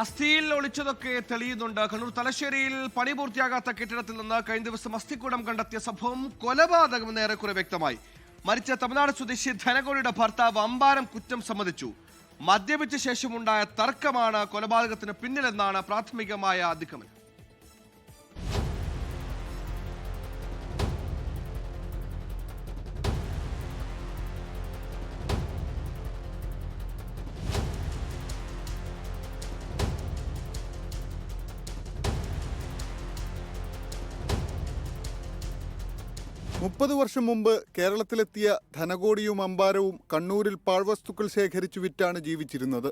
അസ്ഥിയിൽ ഒളിച്ചതൊക്കെ തെളിയുന്നുണ്ട്. കണ്ണൂർ തലശ്ശേരിയിൽ പണി പൂർത്തിയാകാത്ത കെട്ടിടത്തിൽ നിന്ന് കഴിഞ്ഞ ദിവസം അസ്ഥിക്കൂടം കണ്ടെത്തിയ സംഭവം കൊലപാതകമെന്ന് ഏറെക്കുറെ വ്യക്തമായി. മരിച്ച തമിഴ്നാട് സ്വദേശി ധനകോടിയുടെ ഭർത്താവ് അമ്പാരം കുറ്റം സമ്മതിച്ചു. മദ്യപിച്ച ശേഷമുണ്ടായ തർക്കമാണ് കൊലപാതകത്തിന് പിന്നിലെന്നാണ് പ്രാഥമികമായ നിഗമനം മുപ്പത് വർഷം മുമ്പ് കേരളത്തിലെത്തിയ ധനകോടിയും അമ്പാരവും കണ്ണൂരിൽ പാഴ്വസ്തുക്കൾ ശേഖരിച്ചു വിറ്റാണ് ജീവിച്ചിരുന്നത്.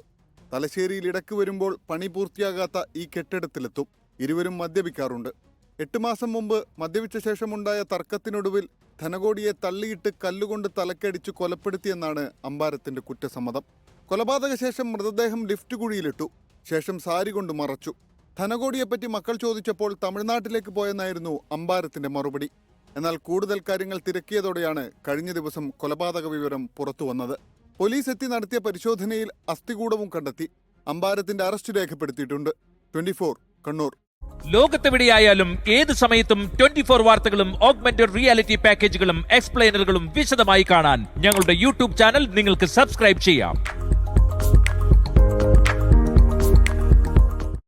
തലശ്ശേരിയിൽ ഇടയ്ക്ക് വരുമ്പോൾ പണി പൂർത്തിയാകാത്ത ഈ കെട്ടിടത്തിലെത്തും ഇരുവരും മദ്യപിക്കാറുണ്ട്. എട്ട് മാസം മുമ്പ് മദ്യപിച്ച ശേഷമുണ്ടായ തർക്കത്തിനൊടുവിൽ ധനകോടിയെ തള്ളിയിട്ട് കല്ലുകൊണ്ട് തലക്കടിച്ച് കൊലപ്പെടുത്തിയെന്നാണ് അമ്പാരത്തിന്റെ കുറ്റസമ്മതം. കൊലപാതക ശേഷം മൃതദേഹം ലിഫ്റ്റ് കുഴിയിലിട്ടു. ശേഷം സാരി കൊണ്ട് മറച്ചു. ധനകോടിയെപ്പറ്റി മക്കൾ ചോദിച്ചപ്പോൾ തമിഴ്നാട്ടിലേക്ക് പോയെന്നായിരുന്നു അമ്പാരത്തിന്റെ മറുപടി. എന്നാൽ കൂടുതൽ കാര്യങ്ങൾ തിരക്കിയതോടെയാണ് കഴിഞ്ഞ ദിവസം കൊലപാതക വിവരം പുറത്തുവന്നത് പോലീസ് എത്തി നടത്തിയ പരിശോധനയിൽ അസ്ഥികൂടവും കണ്ടെത്തി. അമ്പാരത്തിന്റെ അറസ്റ്റ് രേഖപ്പെടുത്തിയിട്ടുണ്ട്. ട്വന്റി കണ്ണൂർ. ലോകത്തെവിടെയായാലും ഏത് സമയത്തും ട്വന്റി ഫോർ വാർത്തകളും ഓഗ്മെന്റഡ് റിയാലിറ്റി പാക്കേജുകളും എക്സ്പ്ലെയിനറുകളും വിശദമായി കാണാൻ ഞങ്ങളുടെ യൂട്യൂബ് ചാനൽ നിങ്ങൾക്ക് സബ്സ്ക്രൈബ് ചെയ്യാം.